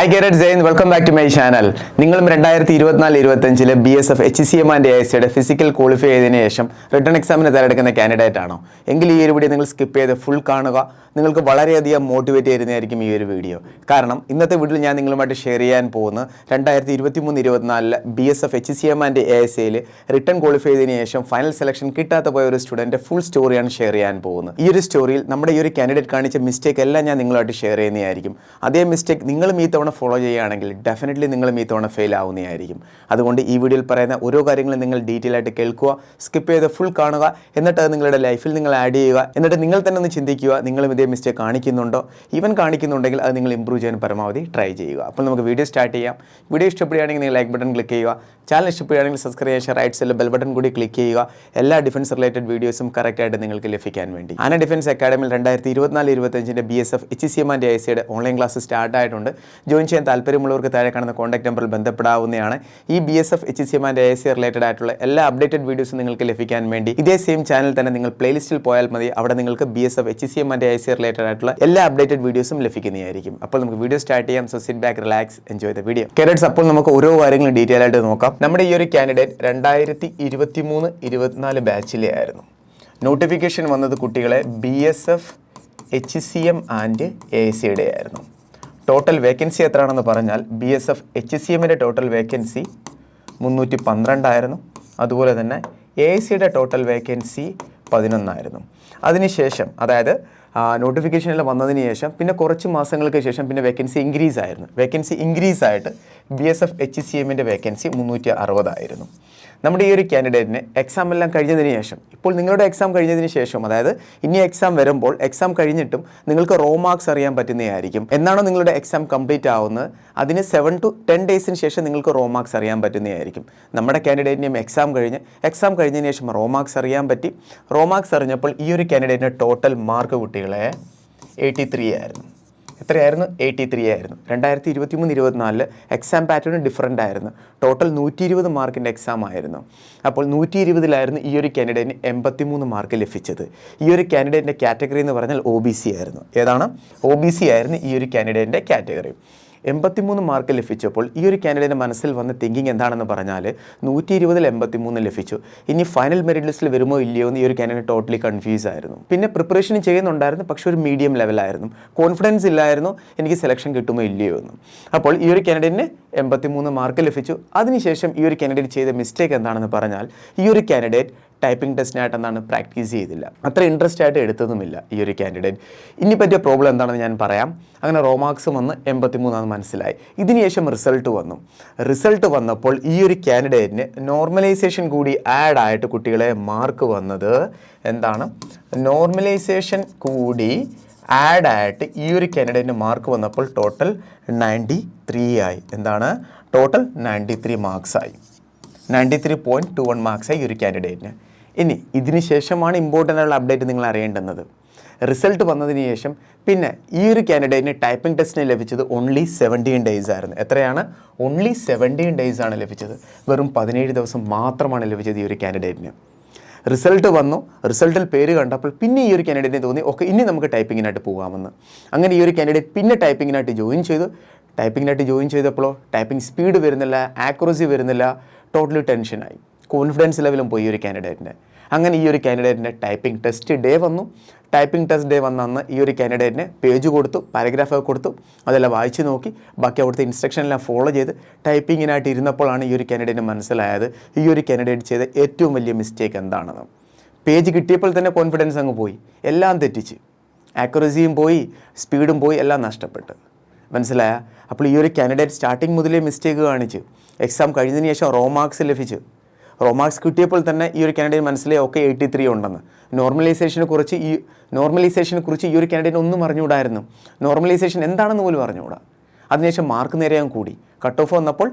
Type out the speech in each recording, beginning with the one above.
Hi Gerard Jain welcome back to my channel നിങ്ങളും രണ്ടായിരത്തി ഇരുപത്തിനാല് ഇരുപത്തഞ്ചിലെ B S F H C M and A സിയുടെ physical qualify ചെയ്തതിനു ശേഷം റിട്ടേൺ എക്സാമിന് തയ്യാറെടുക്കുന്ന കാൻഡിഡേറ്റ് ആണോ? എങ്കിൽ ഈ ഒരു വീഡിയോ നിങ്ങൾ സ്കിപ്പ് ചെയ്ത് ഫുൾ കാണുക. നിങ്ങൾക്ക് വളരെയധികം മോട്ടിവേറ്റ് ചെയ്യുന്നതായിരിക്കും ഈ ഒരു വീഡിയോ കാരണം ഇന്നത്തെ വീഡിയോയിൽ ഞാൻ നിങ്ങളുമായിട്ട് ഷെയർ ചെയ്യാൻ പോകുന്ന രണ്ടായിരത്തി ഇരുപത്തി മൂന്ന് ഇരുപത്തിനാലിൽ B S F H C M and A S സിയിൽ റിട്ടേൺ ക്വാളിഫൈ ചെയ്തതിനു ശേഷം ഫൈനൽ സെലക്ഷൻ കിട്ടാത്ത പോയ ഒരു സ്റ്റുഡന്റ് ഫുൾ സ്റ്റോറിയാണ് ഷെയർ ചെയ്യാൻ പോകുന്നത്. ഈ ഒരു സ്റ്റോറിയിൽ നമ്മുടെ ഈ ഒരു കാൻഡിഡേറ്റ് കാണിച്ച മിസ്റ്റേക്ക് എല്ലാം ഞാൻ നിങ്ങളുമായിട്ട് ഷെയർ ചെയ്യുന്നതായിരിക്കും. അതേ മിസ്റ്റേക്ക് നിങ്ങളും ഈ തവണ ഫോളോ ചെയ്യുകയാണെങ്കിൽ ഡെഫിനറ്റ്ലി നിങ്ങളും ഈ തവണ ഫെയിൽ ആവുന്നതായിരിക്കും. അതുകൊണ്ട് ഈ വീഡിയോയിൽ പറയുന്ന ഓരോ കാര്യങ്ങളും നിങ്ങൾ ഡീറ്റെയിൽ ആയിട്ട് കേൾക്കുക സ്കിപ്പ് ചെയ്ത് ഫുൾ കാണുക എന്നിട്ട് അത് നിങ്ങളുടെ ലൈഫിൽ നിങ്ങൾ ആഡ് ചെയ്യുക എന്നിട്ട് നിങ്ങൾ തന്നെ ഒന്ന് ചിന്തിക്കുക നിങ്ങളും ഇതേ മിസ്റ്റേക്ക് കാണിക്കുന്നുണ്ടോ? ഈവൻ കാണിക്കുന്നുണ്ടെങ്കിൽ അത് നിങ്ങൾ ഇമ്പ്രൂവ് ചെയ്യാൻ പരമാവധി ട്രൈ ചെയ്യുക. അപ്പോൾ നമുക്ക് വീഡിയോ സ്റ്റാർട്ട് ചെയ്യാം. വീഡിയോ ഇഷ്ടപ്പെടുകയാണെങ്കിൽ നിങ്ങൾ ലൈക്ക് ബട്ടൺ ക്ലിക്ക് ചെയ്യുക. ചാനൽ ഇഷ്ടപ്പെടുകയാണെങ്കിൽ സബ്സ്ക്രൈബ് ചെയ്യുക റൈറ്റ് സൈഡിൽ ബെൽ ബട്ടൺ കൂടി ക്ലിക്ക് ചെയ്യുക. എല്ലാ ഡിഫൻസ് റിലേറ്റഡ് വീഡിയോസും കറക്റ്റായിട്ട് നിങ്ങൾക്ക് ലഭിക്കാൻ വേണ്ടി. ആന ഡിഫൻസ് അക്കാഡമിയിൽ രണ്ടായിരത്തി ഇരുപത്തിനാല് ഇരുപത്തഞ്ചിന്റെ B S F H C M and I സിയുടെ ഓൺലൈൻ ക്ലാസ് സ്റ്റാർട്ട് ആയിട്ടുണ്ട്. ജോയിൻ ചെയ്യാൻ താല്പര്യമുള്ളവർക്ക് താഴെ കാണുന്ന കോൺടാക്ട് നമ്പറിൽ ബന്ധപ്പെടാവുന്നതാണ്. ഈ B S F H C M and I C related ആയിട്ടുള്ള എല്ലാ അപ്ഡേറ്റഡ് വീഡിയോസും നിങ്ങൾക്ക് ലഭിക്കാൻ വേണ്ടി ഇതേ സെയിം ചാനൽ തന്നെ നിങ്ങൾ പ്ലേലിസ്റ്റിൽ പോയാൽ മതി. അവിടെ നിങ്ങൾക്ക് B S F H C M and I C related ആയിട്ടുള്ള എല്ലാ അപ്ഡേറ്റഡ് വീഡിയോസും ലഭിക്കുന്നതായിരിക്കും. അപ്പോൾ നമുക്ക് വീഡിയോ സ്റ്റാർട്ട് ചെയ്യാം. So sit back relax enjoy the video cadets അപ്പോൾ നമുക്ക് ഓരോ കാര്യങ്ങളും ഡീറ്റെയിൽ ആയിട്ട് നോക്കാം. നമ്മുടെ ഈ ഒരു കാൻഡിഡേറ്റ് രണ്ടായിരത്തി ഇരുപത്തി മൂന്ന് ഇരുപത്തിനാല് ബാച്ചിലെ ആയിരുന്നു. നോട്ടിഫിക്കേഷൻ വന്നത് കുട്ടികളെ B S F H C M and A സിയുടെ ആയിരുന്നു. ടോട്ടൽ വേക്കൻസി എത്രയാണെന്ന് പറഞ്ഞാൽ B S F H C എമ്മിന്റെ ടോട്ടൽ വേക്കൻസി മുന്നൂറ്റി പന്ത്രണ്ടായിരുന്നു അതുപോലെ തന്നെ എ സിയുടെ ടോട്ടൽ വേക്കൻസി പതിനൊന്നായിരുന്നു. അതിനുശേഷം അതായത് നോട്ടിഫിക്കേഷനിൽ വന്നതിന് ശേഷം പിന്നെ കുറച്ച് മാസങ്ങൾക്ക് ശേഷം പിന്നെ വേക്കൻസി ഇൻക്രീസ് ആയിരുന്നു. വേക്കൻസി ഇൻക്രീസ് ആയിട്ട് B S F H C എമ്മിന്റെ വേക്കൻസി മുന്നൂറ്റി അറുപതായിരുന്നു നമ്മുടെ ഈ ഒരു കാൻഡിഡേറ്റിന് എക്സാം എല്ലാം കഴിഞ്ഞതിന് ശേഷം ഇപ്പോൾ നിങ്ങളുടെ എക്സാം കഴിഞ്ഞതിന് ശേഷം അതായത് ഇനി എക്സാം വരുമ്പോൾ എക്സാം കഴിഞ്ഞിട്ടും നിങ്ങൾക്ക് റോ മാർക്സ് അറിയാൻ പറ്റുന്നതായിരിക്കും. എന്നാണോ നിങ്ങളുടെ എക്സാം കംപ്ലീറ്റ് ആവുന്നത്? അതിന് സെവൻ ടു ടെൻ ഡേയ്സിന് ശേഷം നിങ്ങൾക്ക് റോ മാർക്സ് അറിയാൻ പറ്റുന്നതായിരിക്കും. നമ്മുടെ കാൻഡിഡേറ്റിനും എക്സാം കഴിഞ്ഞ് എക്സാം കഴിഞ്ഞതിന് ശേഷം റോ മാർക്സ് അറിയാൻ പറ്റി. റോ മാർക്സ് അറിഞ്ഞപ്പോൾ ഈ ഒരു ക്യാൻഡിഡേറ്റിന് ടോട്ടൽ മാർക്ക് കുട്ടികളെ എയ്റ്റി ത്രീ ആയിരുന്നു. എത്രയായിരുന്നു? എയ്റ്റി ത്രീ ആയിരുന്നു. രണ്ടായിരത്തി ഇരുപത്തി മൂന്ന് ഇരുപത്തിനാലിൽ എക്സാം പാറ്റേൺ ഡിഫറന്റ് ആയിരുന്നു. ടോട്ടൽ നൂറ്റി ഇരുപത് മാർക്കിന്റെ എക്സാം ആയിരുന്നു. അപ്പോൾ നൂറ്റി ഇരുപതിലായിരുന്നു ഈ ഒരു കാൻഡിഡേറ്റിന് എൺപത്തി മൂന്ന് മാർക്ക് ലഭിച്ചത്. ഈ ഒരു കാൻഡിഡേറ്റിന്റെ കാറ്റഗറി എന്ന് പറഞ്ഞാൽ ഒ ബി സി ആയിരുന്നു. ഏതാണ്? ഒ ബി സി ആയിരുന്നു ഈ ഒരു കാൻഡിഡേറ്റിന്റെ കാറ്റഗറി എൺപത്തിമൂന്ന് മാർക്ക് ലഭിച്ചപ്പോൾ ഈ ഒരു കാൻഡിഡേറ്റ് മനസ്സിൽ വന്ന തിങ്കിങ് എന്താണെന്ന് പറഞ്ഞാൽ നൂറ്റി ഇരുപതിൽ എൺപത്തിമൂന്ന് ലഭിച്ചു. ഇനി ഫൈനൽ മെറിറ്റ് ലിസ്റ്റിൽ വരുമോ ഇല്ലയോ എന്ന് ഈ ഒരു കാൻഡിഡേറ്റ് ടോട്ടലി കൺഫ്യൂസ് ആയിരുന്നു. പിന്നെ പ്രിപ്പറേഷൻ ചെയ്യുന്നുണ്ടായിരുന്നു പക്ഷേ ഒരു മീഡിയം ലെവലായിരുന്നു കോൺഫിഡൻസ് ഇല്ലായിരുന്നു എനിക്ക് സെലക്ഷൻ കിട്ടുമോ ഇല്ലയോ എന്ന്. അപ്പോൾ ഈ ഒരു കാൻഡിഡേറ്റിന് എൺപത്തിമൂന്ന് മാർക്ക് ലഭിച്ചു. അതിനുശേഷം ഈ ഒരു കാൻഡിഡേറ്റ് ചെയ്ത മിസ്റ്റേക്ക് എന്താണെന്ന് പറഞ്ഞാൽ ഈ ഒരു കാൻഡിഡേറ്റ് ടൈപ്പിംഗ് ടെസ്റ്റിനായിട്ട് എന്താണ് പ്രാക്ടീസ് ചെയ്തില്ല. അത്ര ഇൻട്രസ്റ്റ് ആയിട്ട് എടുത്തതുമില്ല ഈ ഒരു കാൻഡിഡേറ്റ് ഇനി പറ്റിയ പ്രോബ്ലം എന്താണെന്ന് ഞാൻ പറയാം. അങ്ങനെ റോമാർക്സ് വന്ന് എൺപത്തിമൂന്നാന്ന് മനസ്സിലായി. ഇതിനുശേഷം റിസൾട്ട് വന്നു. റിസൾട്ട് വന്നപ്പോൾ ഈ ഒരു കാൻഡിഡേറ്റിന് നോർമലൈസേഷൻ കൂടി ആഡ് ആയിട്ട് കുട്ടികളെ മാർക്ക് വന്നത് എന്താണ്? നോർമലൈസേഷൻ കൂടി ആഡ് ആയിട്ട് ഈ ഒരു കാൻഡിഡേറ്റിന് മാർക്ക് വന്നപ്പോൾ ടോട്ടൽ നയന്റി ത്രീ ആയി. എന്താണ്? ടോട്ടൽ നയന്റി ത്രീ മാർക്സ് ആയി. Ninety three point two one marks ആയി ഈ ഒരു കാൻഡിഡേറ്റിന് ഇനി ഇതിന് ശേഷമാണ് ഇമ്പോർട്ടന്റ് ആയിട്ടുള്ള അപ്ഡേറ്റ് നിങ്ങൾ അറിയേണ്ടുന്നത്. റിസൾട്ട് വന്നതിന് ശേഷം പിന്നെ ഈ ഒരു കാൻഡിഡേറ്റിന് ടൈപ്പിംഗ് ടെസ്റ്റിന് ലഭിച്ചത് ഓൺലി സെവന്റീൻ ഡേയ്സ് ആയിരുന്നു. എത്രയാണ്? ഓൺലി സെവന്റീൻ ഡേയ്സ് ആണ് ലഭിച്ചത്. വെറും പതിനേഴ് ദിവസം മാത്രമാണ് ലഭിച്ചത് ഈ ഒരു കാൻഡിഡേറ്റിന് റിസൾട്ട് വന്നു. റിസൾട്ടിൽ പേര് കണ്ടപ്പോൾ പിന്നെ ഈ ഒരു കാൻഡിഡേറ്റിന് തോന്നി. ഓക്കെ ഇനി നമുക്ക് ടൈപ്പിങ്ങിനായിട്ട് പോകാമെന്ന്. അങ്ങനെ ഈ ഒരു കാൻഡിഡേറ്റ് പിന്നെ ടൈപ്പിങ്ങിനായിട്ട് ജോയിൻ ചെയ്തു. ടൈപ്പിങ്ങിനായിട്ട് ജോയിൻ ചെയ്തപ്പോഴോ ടൈപ്പിംഗ് സ്പീഡ് വരുന്നില്ല ആക്യുറസി വരുന്നില്ല ടോട്ടലി ടെൻഷനായി കോൺഫിഡൻസ് ലെവലും പോയി ഒരു കാൻഡിഡേറ്റിന്റെ അങ്ങനെ ഈ ഒരു കാൻഡിഡേറ്റിന്റെ ടൈപ്പിംഗ് ടെസ്റ്റ് ഡേ വന്നു. ടൈപ്പിംഗ് ടെസ്റ്റ് ഡേ വന്ന അന്ന് ഈ ഒരു കാൻഡിഡേറ്റിന് പേജ് കൊടുത്തു പാരഗ്രാഫ് കൊടുത്തു അതെല്ലാം വായിച്ച് നോക്കി. ബാക്കി അവിടുത്തെ ഇൻസ്ട്രക്ഷൻ എല്ലാം ഫോളോ ചെയ്ത് ടൈപ്പിങ്ങിനായിട്ട് ഇരുന്നപ്പോഴാണ് ഈ ഒരു കാൻഡിഡേറ്റിന് മനസ്സിലായത് ഈ ഒരു കാൻഡിഡേറ്റ് ചെയ്ത ഏറ്റവും വലിയ മിസ്റ്റേക്ക് എന്താണെന്ന്. പേജ് കിട്ടിയപ്പോൾ തന്നെ കോൺഫിഡൻസ് അങ്ങ് പോയി. എല്ലാം തെറ്റിച്ച്. ആക്യുറസിയും പോയി സ്പീഡും പോയി എല്ലാം നഷ്ടപ്പെട്ട്. മനസ്സിലായ? അപ്പോൾ ഈ ഒരു കാൻഡിഡേറ്റ് സ്റ്റാർട്ടിങ് മുതലേ മിസ്റ്റേക്ക് കാണിച്ച്. എക്സാം കഴിഞ്ഞതിന് ശേഷം റോ മാർക്സ് ലഭിച്ചു. റോ മാർക്സ് കിട്ടിയപ്പോൾ തന്നെ ഈ ഒരു കാൻഡിഡേറ്റ് മനസ്സിലായി ഒക്കെ എയ്റ്റി ത്രീ ഉണ്ടെന്ന്. നോർമലൈസേഷനെ കുറിച്ച് ഈ നോർമലൈസേഷനെ കുറിച്ച് ഈ ഒരു കാൻഡിഡേറ്റ് ഒന്നും അറിഞ്ഞുകൂടായിരുന്നു. നോർമലൈസേഷൻ എന്താണെന്ന് പോലും അറിഞ്ഞുകൂടാ. അതിനുശേഷം മാർക്ക് നേരെയാൻ കൂടി. കട്ട് ഓഫ് വന്നപ്പോൾ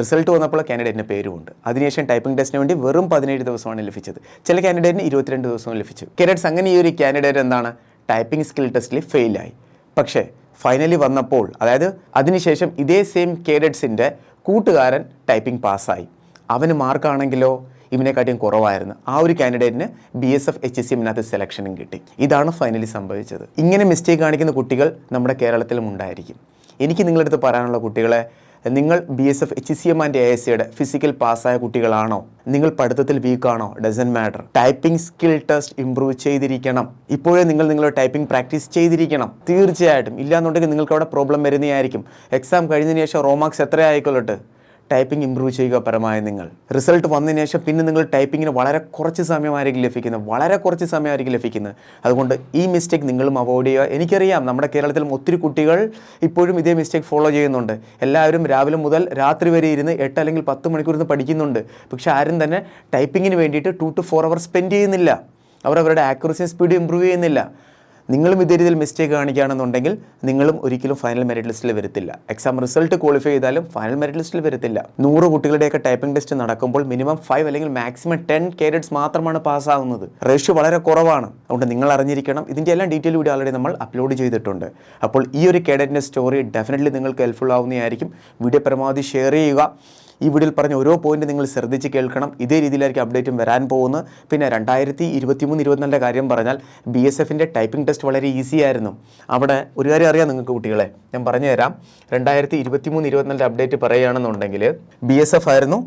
റിസൾട്ട് വന്നപ്പോൾ കാൻഡിഡേറ്റിന്റെ പേരുമുണ്ട്. അതിനുശേഷം ടൈപ്പിംഗ് ടെസ്റ്റിന് വേണ്ടി വെറും പതിനേഴ് ദിവസമാണ് ലഭിച്ചത്. ചില കാൻഡിഡേറ്റിന് ഇരുപത്തിരണ്ട് ദിവസവും ലഭിച്ചു. കാൻഡിഡേറ്റ്സ് അങ്ങനെ ഈ ഒരു കാൻഡിഡേറ്റ് എന്താണ്? ടൈപ്പിംഗ് സ്കിൽ ടെസ്റ്റിൽ ഫെയിലായി പക്ഷേ ഫൈനലി വന്നപ്പോൾ അതായത് അതിനുശേഷം ഇതേ സെയിം കേഡറ്റ്സിന്റെ കൂട്ടുകാരൻ ടൈപ്പിംഗ് പാസ്സായി അവന് മാർക്കാണെങ്കിലോ ഇവനെക്കാട്ടിയും കുറവായിരുന്നു. ആ ഒരു കാൻഡിഡേറ്റിന് B S F H S എമ്മിനകത്ത് സെലക്ഷനും കിട്ടി. ഇതാണ് ഫൈനലി സംഭവിച്ചത്. ഇങ്ങനെ മിസ്റ്റേക്ക് കാണിക്കുന്ന കുട്ടികൾ നമ്മുടെ കേരളത്തിലും ഉണ്ടായിരിക്കും. എനിക്ക് നിങ്ങളുടെ അടുത്ത് പറയാനുള്ള കുട്ടികളെ നിങ്ങൾ B S F H C M and A S സിയുടെ ഫിസിക്കൽ പാസ്സായ കുട്ടികളാണോ? നിങ്ങൾ പഠിത്തത്തിൽ വീക്കാണോ doesn't matter typing skill test improve ചെയ്തിരിക്കണം. ഇപ്പോഴേ നിങ്ങൾ നിങ്ങളുടെ ടൈപ്പിംഗ് പ്രാക്ടീസ് ചെയ്തിരിക്കണം. തീർച്ചയായിട്ടും. ഇല്ലാന്നുണ്ടെങ്കിൽ നിങ്ങൾക്ക് അവിടെ പ്രോബ്ലം വരുന്നതായിരിക്കും. എക്സാം കഴിഞ്ഞതിന് ശേഷം റോമാർക്സ് എത്ര ആയിക്കൊള്ളട്ടെ ടൈപ്പിംഗ് ഇമ്പ്രൂവ് ചെയ്യുക പരമായി നിങ്ങൾ. റിസൾട്ട് വന്നതിന് ശേഷം പിന്നെ നിങ്ങൾ ടൈപ്പിങ്ങിന് വളരെ കുറച്ച് സമയമായിരിക്കും ലഭിക്കുന്നത്. വളരെ കുറച്ച് സമയമായിരിക്കും ലഭിക്കുന്നത്. അതുകൊണ്ട് ഈ മിസ്റ്റേക്ക് നിങ്ങളും അവോയ്ഡ് ചെയ്യുക. എനിക്കറിയാം നമ്മുടെ കേരളത്തിൽ ഒത്തിരി കുട്ടികൾ ഇപ്പോഴും ഇതേ മിസ്റ്റേക്ക് ഫോളോ ചെയ്യുന്നുണ്ട്. എല്ലാവരും രാവിലെ മുതൽ രാത്രി വരെ ഇരുന്ന് എട്ട് അല്ലെങ്കിൽ പത്ത് മണിക്കൂർ ഇരുന്ന് പഠിക്കുന്നുണ്ട്. പക്ഷെ ആരും തന്നെ ടൈപ്പിങ്ങിന് വേണ്ടിയിട്ട് two to four hour spend ചെയ്യുന്നില്ല. അവർ അവരുടെ ആക്യുറസി സ്പീഡ് ഇമ്പ്രൂവ് ചെയ്യുന്നില്ല. നിങ്ങളും ഇതേ രീതിയിൽ മിസ്റ്റേക്ക് കാണിക്കുകയാണെന്നുണ്ടെങ്കിൽ നിങ്ങളും ഒരിക്കലും ഫൈനൽ മെറിറ്റ് ലിസ്റ്റിൽ വരത്തില്ല. എക്സാം റിസൾട്ട് ക്വാളിഫൈ ചെയ്താലും ഫൈനൽ മെറിറ്റ് ലിസ്റ്റിൽ വരത്തില്ല. നൂറ് കുട്ടികളുടെയൊക്കെ ടൈപ്പിംഗ് ടെസ്റ്റ് നടക്കുമ്പോൾ മിനിമം ഫൈവ് അല്ലെങ്കിൽ മാക്സിമം ടെൻ കേഡറ്റ്സ് മാത്രമാണ് പാസ്സാകുന്നത് റേഷ്യോ വളരെ കുറവാണ്. അതുകൊണ്ട് നിങ്ങൾ അറിഞ്ഞിരിക്കണം. ഇതിന്റെ എല്ലാം ഡീറ്റെയിൽ വീഡിയോ ആൾറെഡി നമ്മൾ അപ്ലോഡ് ചെയ്തിട്ടുണ്ട്. അപ്പോൾ ഈ ഒരു കേഡറ്റിന്റെ സ്റ്റോറി ഡെഫിനറ്റ്ലി നിങ്ങൾക്ക് ഹെൽപ്ഫുൾ ആവുന്നതായിരിക്കും. വീഡിയോ പരമാവധി ഷെയർ ചെയ്യുക. ഈ വീഡിയോയിൽ പറഞ്ഞ ഓരോ പോയിന്റ് നിങ്ങൾ ശ്രദ്ധിച്ച് കേൾക്കണം. ഇതേ രീതിയിലായിരിക്കും അപ്ഡേറ്റും വരാൻ പോകുന്നത്. പിന്നെ രണ്ടായിരത്തി ഇരുപത്തി മൂന്ന് ഇരുപത്തിനാലിന്റെ കാര്യം പറഞ്ഞാൽ ബി എസ് എഫിന്റെ ടൈപ്പിംഗ് ടെസ്റ്റ് വളരെ ഈസി ആയിരുന്നു. അവിടെ ഒരു കാര്യം അറിയാം നിങ്ങൾക്ക് കുട്ടികളെ. ഞാൻ പറഞ്ഞു തരാം. രണ്ടായിരത്തി ഇരുപത്തി മൂന്ന് ഇരുപത്തിനാലിന്റെ അപ്ഡേറ്റ് പറയുകയാണെന്നുണ്ടെങ്കിൽ ബി എസ് എഫ് ആയിരുന്നു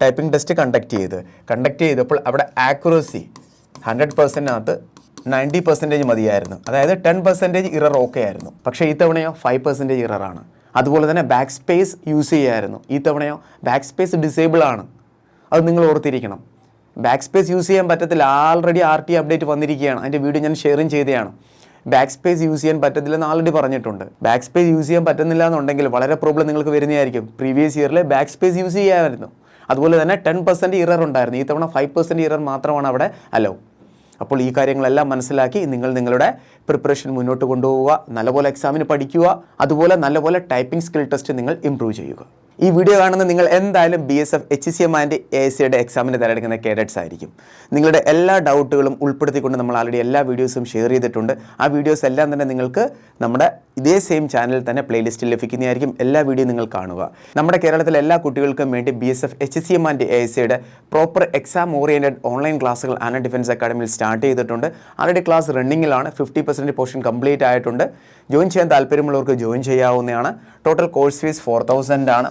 ടൈപ്പിംഗ് ടെസ്റ്റ് കണ്ടക്ട് ചെയ്ത് കണ്ടക്ട് ചെയ്തപ്പോൾ അവിടെ ആക്യുറസി ഹൺഡ്രഡ് പെർസെന്റിനകത്ത് നയന്റി പെർസെന്റേജ് മതിയായിരുന്നു. അതായത് ടെൻ പെർസെന്റേജ് ഇറർ ഓക്കെ ആയിരുന്നു. പക്ഷേ ഇത്തവണയോ തവണയോ ഫൈവ് പെർസെന്റേജ് ഇററാണ് അതുപോലെ തന്നെ ബാക്ക് സ്പേസ് യൂസ് ചെയ്യായിരുന്നു. ഈ തവണയോ ബാക്ക് സ്പേസ് ഡിസേബിൾ ആണ്. അത് നിങ്ങൾ ഓർത്തിരിക്കണം. ബാക്ക് സ്പേസ് യൂസ് ചെയ്യാൻ പറ്റത്തില്ല. ആൾറെഡി ആർ ടി അപ്ഡേറ്റ് വന്നിരിക്കുകയാണ്. അതിന്റെ വീഡിയോ ഞാൻ ഷെയറും ചെയ്തതാണ്. ബാക്ക് സ്പേസ് യൂസ് ചെയ്യാൻ പറ്റത്തില്ലെന്ന് ആൾറെഡി പറഞ്ഞിട്ടുണ്ട്. ബാക്ക് സ്പേസ് യൂസ് ചെയ്യാൻ പറ്റുന്നില്ല എന്നുണ്ടെങ്കിൽ വളരെ പ്രോബ്ലം നിങ്ങൾക്ക് വരുന്നതായിരിക്കും. പ്രീവിയസ് ഇയറിൽ ബാക്ക് സ്പേസ് യൂസ് ചെയ്യാമായിരുന്നു. അതുപോലെ തന്നെ ടെൻ പെർസെന്റ് ഇറർ ഉണ്ടായിരുന്നു. ഈ തവണ ഫൈവ് പെർസെന്റ് ഇറർ മാത്രമാണ് അവിടെ അലോ അപ്പോൾ ഈ കാര്യങ്ങളെല്ലാം മനസ്സിലാക്കി നിങ്ങൾ നിങ്ങളുടെ പ്രിപ്പറേഷൻ മുന്നോട്ട് കൊണ്ടുപോവുക നല്ലപോലെ എക്സാമിന് പഠിക്കുക അതുപോലെ നല്ലപോലെ ടൈപ്പിംഗ് സ്കിൽ ടെസ്റ്റ് നിങ്ങൾ ഇംപ്രൂവ് ചെയ്യുക. ഈ വീഡിയോ കാണുന്ന നിങ്ങൾ എന്തായാലും B S F H C M and A S സിയുടെ എക്സാമിന് തിരഞ്ഞെടുക്കുന്ന കേഡറ്റ്സ് ആയിരിക്കും. നിങ്ങളുടെ എല്ലാ ഡൗട്ടുകളും ഉൾപ്പെടുത്തിക്കൊണ്ട് നമ്മൾ ആൾറെഡി എല്ലാ വീഡിയോസും ഷെയർ ചെയ്തിട്ടുണ്ട്. ആ വീഡിയോസ് എല്ലാം തന്നെ നിങ്ങൾക്ക് നമ്മുടെ ഇതേ സെയിം ചാനലിൽ തന്നെ പ്ലേലിസ്റ്റിൽ ലഭിക്കുന്നതായിരിക്കും. എല്ലാ വീഡിയോ നിങ്ങൾ കാണുക. നമ്മുടെ കേരളത്തിലെ എല്ലാ കുട്ടികൾക്കും വേണ്ടി B S F H C M and A S സിയുടെ പ്രോപ്പർ എക്സാം ഓറിയന്റഡ് ഓൺലൈൻ ക്ലാസ്സുകൾ ആന ഡിഫൻസ് അക്കാഡമിയിൽ സ്റ്റാർട്ട് ചെയ്തിട്ടുണ്ട്. ആൾറെഡി ക്ലാസ് റണ്ണിങ്ങിലാണ് ഫിഫ്റ്റി പെർസെന്റ് പോർഷൻ കംപ്ലീറ്റ് ആയിട്ടുണ്ട്. ജോയിൻ ചെയ്യാൻ താല്പര്യമുള്ളവർക്ക് ജോയിൻ ചെയ്യാവുന്നതാണ്. Total course fees four thousand ആണ്.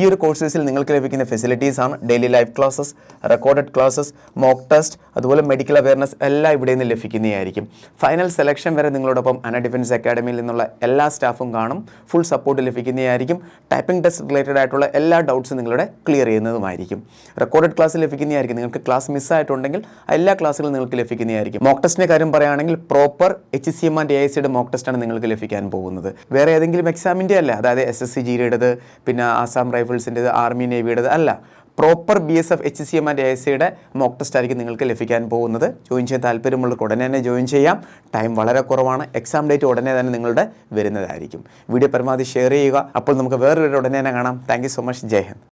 ഈ ഒരു കോഴ്സസിൽ നിങ്ങൾക്ക് ലഭിക്കുന്ന ഫെസിലിറ്റീസ് ആണ് daily life classes recorded classes mock test അതുപോലെ മെഡിക്കൽ അവയർനെസ് എല്ലാം ഇവിടെ നിന്ന് ലഭിക്കുന്നതായിരിക്കും. ഫൈനൽ സെലക്ഷൻ വരെ നിങ്ങളോടൊപ്പം അന ഡിഫൻസ് അക്കാഡമിയിൽ നിന്നുള്ള എല്ലാ സ്റ്റാഫും കാണും. ഫുൾ സപ്പോർട്ട് ലഭിക്കുന്നതായിരിക്കും. ടൈപ്പിംഗ് ടെസ്റ്റ് റിലേറ്റഡ് ആയിട്ടുള്ള എല്ലാ ഡൗട്ട്സും നിങ്ങളുടെ ക്ലിയർ ചെയ്യുന്നതുമായിരിക്കും. റെക്കോർഡഡ് ക്ലാസ് ലഭിക്കുന്നതായിരിക്കും. നിങ്ങൾക്ക് ക്ലാസ് മിസ്സായിട്ടുണ്ടെങ്കിൽ എല്ലാ ക്ലാസ്സുകളും നിങ്ങൾക്ക് ലഭിക്കുന്നതായിരിക്കും. മോക്ക് ടെസ്റ്റിന്റെ കാര്യം പറയുകയാണെങ്കിൽ proper H C M and A I സിയുടെ മോക്ക് ടെസ്റ്റാണ് നിങ്ങൾക്ക് ലഭിക്കാൻ പോകുന്നത്. വേറെ ഏതെങ്കിലും എക്സാമിന്റെ അല്ല. അതായത് എസ് എസ് സി ജിയുടേത് പിന്നെ ആസാം റൈഫിൾസിന്റെത് ആർമി നേവിയുടേത് അല്ല. Proper B S F H C M and A സിയുടെ മോക്ക് ടെസ്റ്റ് ആയിരിക്കും നിങ്ങൾക്ക് ലഭിക്കാൻ പോകുന്നത്. ജോയിൻ ചെയ്യാൻ താല്പര്യമുള്ളവർക്ക് ഉടനെ തന്നെ ജോയിൻ ചെയ്യാം. ടൈം വളരെ കുറവാണ്. എക്സാം ഡേറ്റ് ഉടനെ തന്നെ നിങ്ങളുടെ വരുന്നതായിരിക്കും. വീഡിയോ പരമാവധി ഷെയർ ചെയ്യുക. അപ്പോൾ നമുക്ക് വേറൊരു ഉടനെ തന്നെ കാണാം. താങ്ക് സോ മച്ച് ജയ് ഹിന്ദ്.